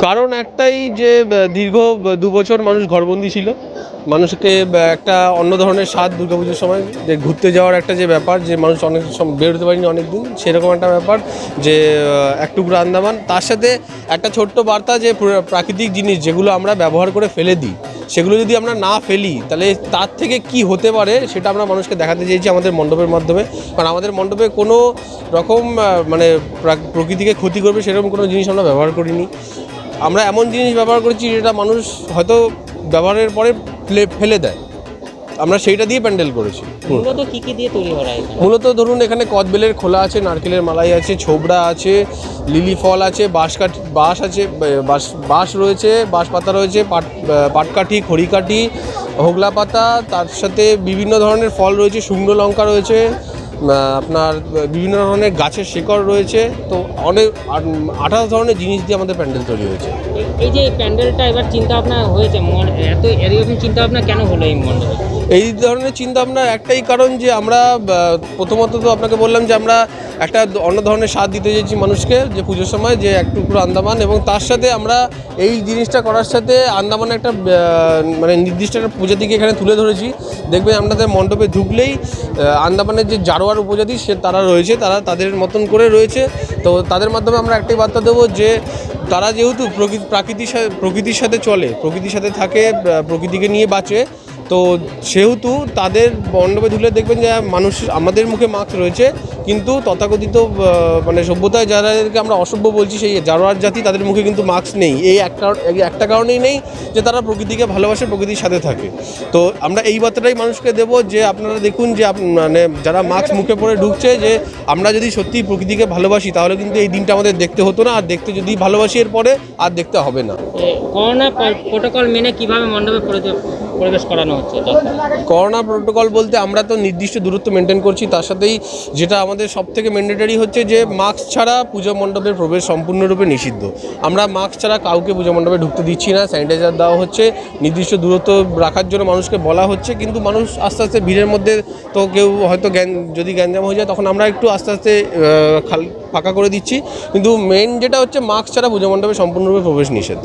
কারণ একটাই যে দীর্ঘ দু বছর মানুষ ঘরবন্দি ছিল। মানুষকে একটা অন্য ধরনের স্বাদ দুর্গাপুজোর সময় যে ঘুরতে যাওয়ার একটা যে ব্যাপার, যে মানুষ অনেক সম- বেরোতে পারেনি অনেক দিন সেরকম একটা ব্যাপার যে এক আন্দামান। তার সাথে একটা ছোট্ট বার্তা যে প্রাকৃতিক জিনিস যেগুলো আমরা ব্যবহার করে ফেলে দিই, সেগুলো যদি আমরা না ফেলি, তাহলে তার থেকে কি হতে পারে সেটা আমরা মানুষকে দেখাতে চেয়েছি আমাদের মণ্ডপের মাধ্যমে। কারণ আমাদের মণ্ডপে কোনো রকম মানে প্রাক- প্রকৃতিকে ক্ষতি করবে সেরকম কোনো জিনিস আমরা ব্যবহার করিনি। আমরা এমন জিনিস ব্যবহার করেছি যেটা মানুষ হয়তো ব্যবহারের পরে ফেলে ফেলে দেয়। আমরা সেইটা দিয়ে প্যান্ডেল করেছি। মূলত কি কি দিয়ে তৈরি করা মূলত ধরুন এখানে কদবেলের খোলা আছে নারকেলের মালাই আছে ছোবড়া আছে লিলি ফল আছে বাঁশ কাঠি বাঁশ আছে বাঁশ বাঁশ রয়েছে বাঁশ পাতা রয়েছে পাট পাটকাঠি খড়িকাঠি হোগলা পাতা তার সাথে বিভিন্ন ধরনের ফল রয়েছে শুকনো লঙ্কা রয়েছে আপনার বিভিন্ন ধরনের গাছের শিকড় রয়েছে, তো অনেক আঠাশ ধরনের জিনিস দিয়ে আমাদের প্যান্ডেল তৈরি হয়েছে। এই- যে প্যান্ডেলটা এবার চিন্তা ভাবনা হয়েছে, মন- এত এরকম চিন্তা ভাবনা কেন হলো এই মণ্ডপে? এই ধরনের চিন্তা ভাবনা একটাই কারণ যে আমরা প্রথমত তো আপনাকে বললাম যে আমরা একটা অন্য ধরনের স্বাদ দিতে চেয়েছি মানুষকে যে পুজোর সময় যে এক টুকরো আন্দামান এবং তার সাথে আমরা এই জিনিসটা করার সাথে আন্দামানে একটা মানে নির্দিষ্ট একটা প্রজাতিকে এখানে তুলে ধরেছি। দেখবেন আপনাদের মণ্ডপে ঢুকলেই আন্দামানের যে জারোয়ার উপজাতি সে তারা রয়েছে, তারা তাদের মতন করে রয়েছে। তো তাদের মাধ্যমে আমরা একটাই বার্তা দেবো যে তারা যেহেতু প্রকৃতি প্রাকৃতির সাথে প্রকৃতির সাথে চলে, প্রকৃতির সাথে থাকে প্রকৃতিকে নিয়ে বাঁচে তো সেহেতু তাদের মণ্ডপে ঢুকলে দেখবেন যে মানুষ আমাদের মুখে মাস্ক রয়েছে, কিন্তু তথাকথিত মানে সভ্যতায় যাদেরকে আমরা অসভ্য বলছি, সেই জারোয়ার জাতি তাদের মুখে কিন্তু মাস্ক নেই। এই একটা একটা কারণেই নেই যে তারা প্রকৃতিকে ভালোবাসে, প্রকৃতির সাথে থাকে। তো আমরা এই বার্তাটাই মানুষকে দেবো যে আপনারা দেখুন যে মানে যারা মাস্ক মুখে পরে ঢুকছে যে আমরা যদি সত্যি প্রকৃতিকে ভালোবাসি, তাহলে কিন্তু এই দিনটা আমাদের দেখতে হতো না, আর দেখতে যদি ভালোবাসি এরপরে, আর দেখতে হবে না। করোনা প্রোটোকল মেনে কীভাবে মণ্ডপে প্রবে- প্রবেশ করানো হচ্ছে করোনা প্রোটোকল বলতে আমরা তো নির্দিষ্ট দূরত্ব মেনটেন করছি, তার সাথেই যেটা আমাদের সব থেকে ম্যান্ডেটারি হচ্ছে যে মাস্ক ছাড়া পুজো মণ্ডপের প্রবেশ সম্পূর্ণরূপে নিষিদ্ধ। আমরা মাস্ক ছাড়া কাউকে পুজো মণ্ডপে ঢুকতে দিচ্ছি না স্যানিটাইজার দেওয়া হচ্ছে, নির্দিষ্ট দূরত্ব রাখার জন্য মানুষকে বলা হচ্ছে, কিন্তু মানুষ আস্তে আস্তে ভিড়ের মধ্যে তো কেউ হয়তো জ্ঞান যদি গ্যাঞ্জাম হয়ে যায়, তখন আমরা একটু আস্তে আস্তে খাল ফাঁকা করে দিচ্ছি। কিন্তু মেন যেটা হচ্ছে মাস্ক ছাড়া পুজো মণ্ডপে সম্পূর্ণরূপে প্রবেশ নিষেধ।